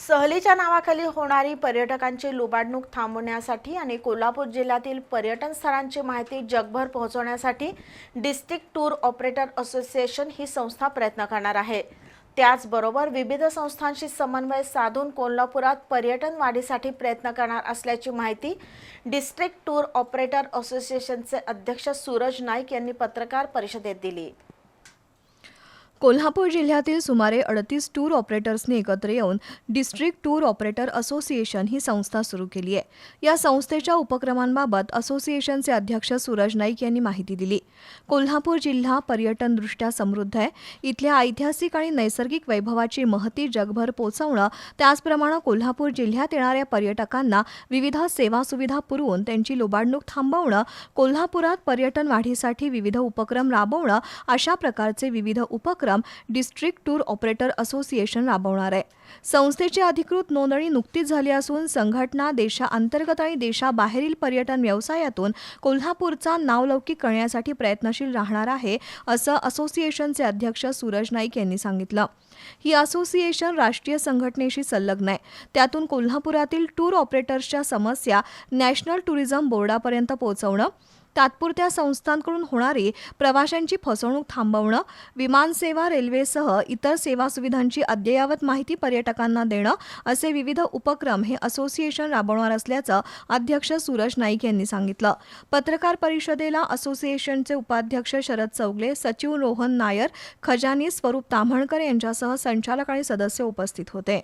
सहलीच्या नावाखाली होणारी पर्यटकांची लुबाडणूक थांबवण्यासाठी आणि कोल्हापूर जिल्ह्यातील पर्यटन स्थळांची माहिती जगभर पोहोचवण्यासाठी डिस्ट्रिक्ट टूर ऑपरेटर असोसिएशन ही संस्था प्रयत्न करणार आहे. त्याचबरोबर विविध संस्थांशी समन्वय साधून कोल्हापुरात पर्यटन वाढीसाठी प्रयत्न करणार असल्याची माहिती डिस्ट्रिक्ट टूर ऑपरेटर असोसिएशनचे अध्यक्ष सूरज नाईक यांनी पत्रकार परिषदेत दिली. कोल्हापूर जिल्ह्यातील सुमारे अडतीस टूर ऑपरेटर्सनी एकत्र येऊन डिस्ट्रिक्ट टूर ऑपरेटर असोसिएशन ही संस्था सुरू केली आहे. या संस्थेच्या उपक्रमांबाबत असोसिएशनचे अध्यक्ष सूरज नाईक यांनी माहिती दिली. कोल्हापूर जिल्हा पर्यटनदृष्ट्या समृद्ध आहे. इथल्या ऐतिहासिक आणि नैसर्गिक वैभवाची महती जगभर पोचवणं त्याचप्रमाणे कोल्हापूर जिल्ह्यात येणाऱ्या पर्यटकांना विविध सेवा सुविधा पुरवून त्यांची लुबाडणूक थांबवणं कोल्हापुरात पर्यटन वाढीसाठी विविध उपक्रम राबवणं अशा प्रकारचे विविध उपक्रम डिस्ट्रिक्ट टूर ऑपरेटर असोसिएशन राबवणार आहे. संस्थेची अधिकृत नोंदणी नुकतीच झाली असून संघटना देशाअंतर्गत आणि देशाबाहेरील पर्यटन व्यवसायातून कोल्हापूरचा नावलौकिक करण्यासाठी प्रयत्नशील राहणार आहे असं असोसिएशनचे अध्यक्ष सूरज नाईक यांनी सांगितलं. ही असोसिएशन राष्ट्रीय संघटनेशी संलग्न आहे. त्यातून कोल्हापुरातील टूर ऑपरेटर्सच्या समस्या नॅशनल टुरिझम बोर्डापर्यंत पोहोचवणं तात्पुरत्या संस्थांकडून होणारी प्रवाशांची फसवणूक थांबवणं विमानसेवा रेल्वेसह इतर सेवा सुविधांची अद्ययावत माहिती पर्यटकांना देणं असे विविध उपक्रम हे असोसिएशन राबवणार असल्याचं अध्यक्ष सूरज नाईक यांनी सांगितलं. पत्रकार परिषदेला असोसिएशनचे उपाध्यक्ष शरद चौगले सचिव रोहन नायर खजानी स्वरूप ताम्हणकर यांच्यासह संचालक आणि सदस्य उपस्थित होते.